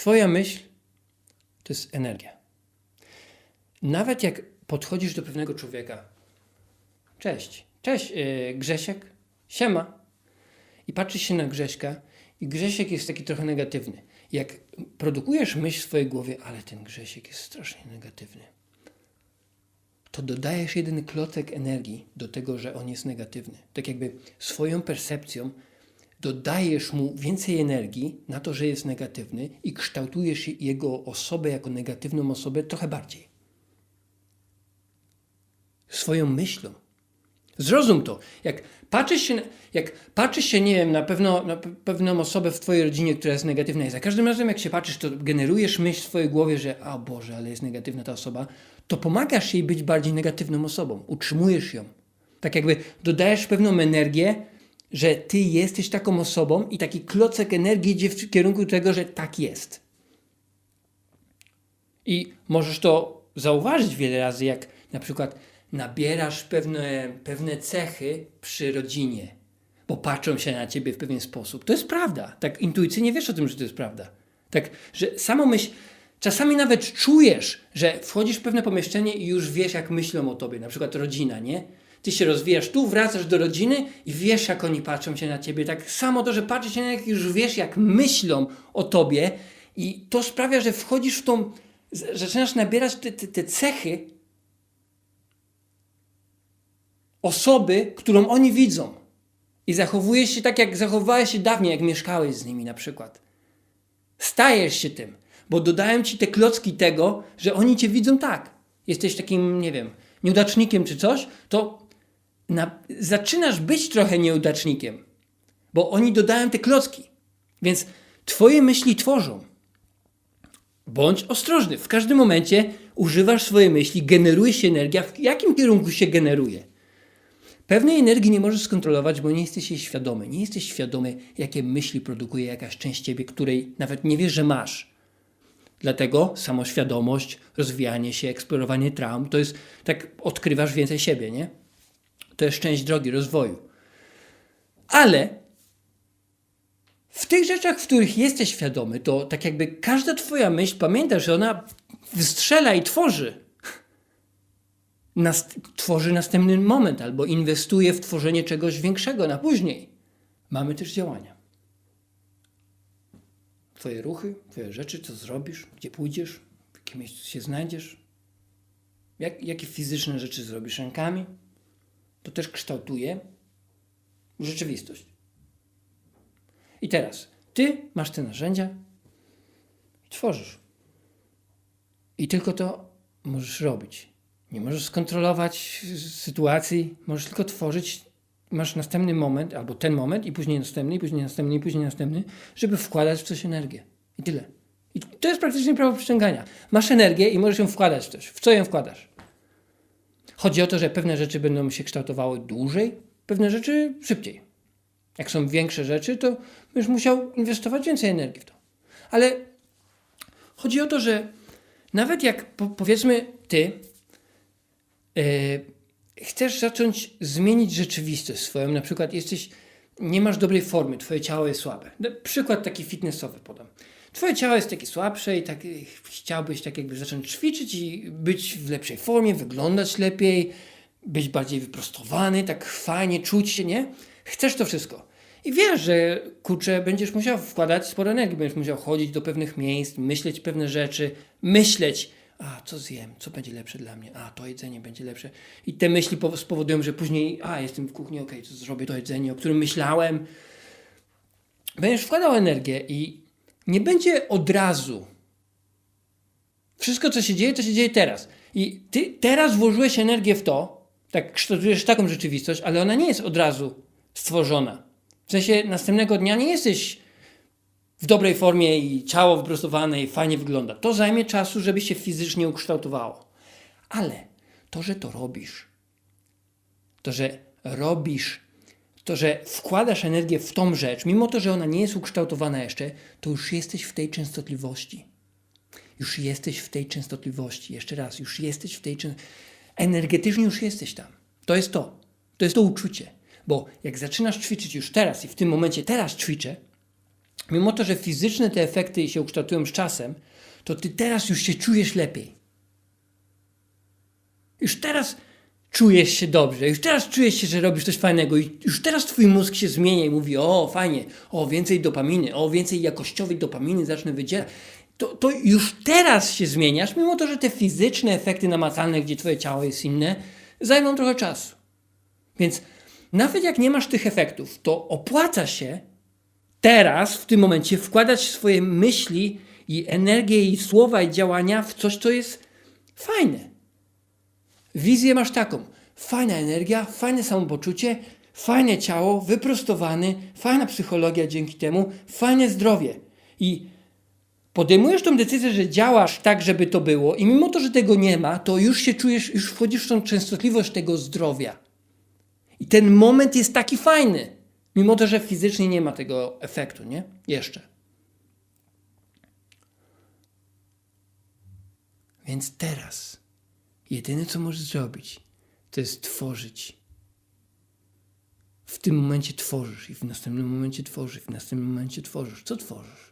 Twoja myśl to jest energia. Nawet jak podchodzisz do pewnego człowieka, cześć, cześć yy, Grzesiek, siema, i patrzysz się na Grześka i Grzesiek jest taki trochę negatywny. Jak produkujesz myśl w swojej głowie, ale ten Grzesiek jest strasznie negatywny, to dodajesz jeden klocek energii do tego, że on jest negatywny. Tak jakby swoją percepcją dodajesz mu więcej energii na to, że jest negatywny i kształtujesz jego osobę jako negatywną osobę trochę bardziej. Swoją myślą. Zrozum to. Jak patrzysz się, jak patrzysz się nie wiem, na, pewno, na pe- pewną osobę w twojej rodzinie, która jest negatywna i za każdym razem jak się patrzysz, to generujesz myśl w swojej głowie, że a Boże, ale jest negatywna ta osoba, to pomagasz jej być bardziej negatywną osobą. Utrzymujesz ją. Tak jakby dodajesz pewną energię, że ty jesteś taką osobą i taki klocek energii idzie w kierunku tego, że tak jest. I możesz to zauważyć wiele razy, jak na przykład nabierasz pewne, pewne cechy przy rodzinie, bo patrzą się na ciebie w pewien sposób. To jest prawda. Tak intuicyjnie wiesz o tym, że to jest prawda. Tak, że samo myśl, czasami nawet czujesz, że wchodzisz w pewne pomieszczenie i już wiesz, jak myślą o tobie, na przykład rodzina, nie? Ty się rozwijasz tu, wracasz do rodziny i wiesz, jak oni patrzą się na ciebie. Tak samo to, że patrzysz się na nich, już wiesz, jak myślą o tobie i to sprawia, że wchodzisz w tą, z- zaczynasz nabierać te, te, te cechy osoby, którą oni widzą. I zachowujesz się tak, jak zachowywałeś się dawniej, jak mieszkałeś z nimi na przykład. Stajesz się tym, bo dodają ci te klocki tego, że oni cię widzą tak. Jesteś takim, nie wiem, nieudacznikiem czy coś, to na, zaczynasz być trochę nieudacznikiem, bo oni dodają te klocki. Więc twoje myśli tworzą. Bądź ostrożny. W każdym momencie używasz swojej myśli, generuje się energia. W jakim kierunku się generuje? Pewnej energii nie możesz skontrolować, bo nie jesteś jej świadomy. Nie jesteś świadomy, jakie myśli produkuje jakaś część ciebie, której nawet nie wiesz, że masz. Dlatego samoświadomość, rozwijanie się, eksplorowanie traum, to jest tak odkrywasz więcej siebie, nie? To jest część drogi rozwoju. Ale w tych rzeczach, w których jesteś świadomy, to tak jakby każda twoja myśl, pamiętasz, że ona wystrzela i tworzy. Nast- tworzy następny moment albo inwestuje w tworzenie czegoś większego na później. Mamy też działania. Twoje ruchy, twoje rzeczy, co zrobisz, gdzie pójdziesz, w jakim miejscu się znajdziesz, jak, jakie fizyczne rzeczy zrobisz rękami, to też kształtuje rzeczywistość. I teraz ty masz te narzędzia i tworzysz. I tylko to możesz robić. Nie możesz skontrolować sytuacji, możesz tylko tworzyć. Masz następny moment, albo ten moment, i później następny, i później następny, i później następny, żeby wkładać w coś energię. I tyle. I to jest praktycznie prawo przyciągania. Masz energię i możesz ją wkładać w coś. W co ją wkładasz? Chodzi o to, że pewne rzeczy będą się kształtowały dłużej, pewne rzeczy szybciej. Jak są większe rzeczy, to będziesz musiał inwestować więcej energii w to. Ale chodzi o to, że nawet jak po, powiedzmy ty e, chcesz zacząć zmienić rzeczywistość swoją, na przykład jesteś, nie masz dobrej formy, twoje ciało jest słabe. No, Przykład taki fitnessowy podam. Twoje ciało jest takie słabsze i tak chciałbyś tak jakby zacząć ćwiczyć i być w lepszej formie, wyglądać lepiej, być bardziej wyprostowany, tak fajnie czuć się, nie? Chcesz to wszystko. I wiesz, że kurczę, będziesz musiał wkładać sporo energii, będziesz musiał chodzić do pewnych miejsc, myśleć pewne rzeczy, myśleć, a co zjem, co będzie lepsze dla mnie, a to jedzenie będzie lepsze. I te myśli pow- spowodują, że później, a jestem w kuchni, okej, to zrobię to jedzenie, o którym myślałem. Będziesz wkładał energię i nie będzie od razu. Wszystko, co się dzieje, to się dzieje teraz. I ty teraz włożyłeś energię w to, tak kształtujesz taką rzeczywistość, ale ona nie jest od razu stworzona. W sensie następnego dnia nie jesteś w dobrej formie i ciało wyprostowane i fajnie wygląda. To zajmie czasu, żeby się fizycznie ukształtowało. Ale to, że to robisz, to, że robisz, to, że wkładasz energię w tą rzecz, mimo to, że ona nie jest ukształtowana jeszcze, to już jesteś w tej częstotliwości. Już jesteś w tej częstotliwości. Jeszcze raz, już jesteś w tej częstotliwości. Energetycznie już jesteś tam. To jest to. To jest to uczucie. Bo jak zaczynasz ćwiczyć już teraz i w tym momencie teraz ćwiczę, mimo to, że fizyczne te efekty się ukształtują z czasem, to ty teraz już się czujesz lepiej. Już teraz czujesz się dobrze, już teraz czujesz się, że robisz coś fajnego i już teraz twój mózg się zmienia i mówi, o fajnie, o więcej dopaminy, o więcej jakościowej dopaminy zacznę wydzielać. To, to już teraz się zmieniasz, mimo to, że te fizyczne efekty namacalne, gdzie twoje ciało jest inne, zajmą trochę czasu. Więc nawet jak nie masz tych efektów, to opłaca się teraz, w tym momencie, wkładać swoje myśli i energię, i słowa, i działania w coś, co jest fajne. Wizję masz taką. Fajna energia, fajne samopoczucie, fajne ciało, wyprostowany, fajna psychologia dzięki temu, fajne zdrowie. I podejmujesz tą decyzję, że działasz tak, żeby to było, i mimo to, że tego nie ma, to już się czujesz, już wchodzisz w tą częstotliwość tego zdrowia. I ten moment jest taki fajny, mimo to, że fizycznie nie ma tego efektu, nie? Jeszcze. Więc teraz jedyne, co możesz zrobić, to jest tworzyć. W tym momencie tworzysz i w następnym momencie tworzysz, i w następnym momencie tworzysz. Co tworzysz?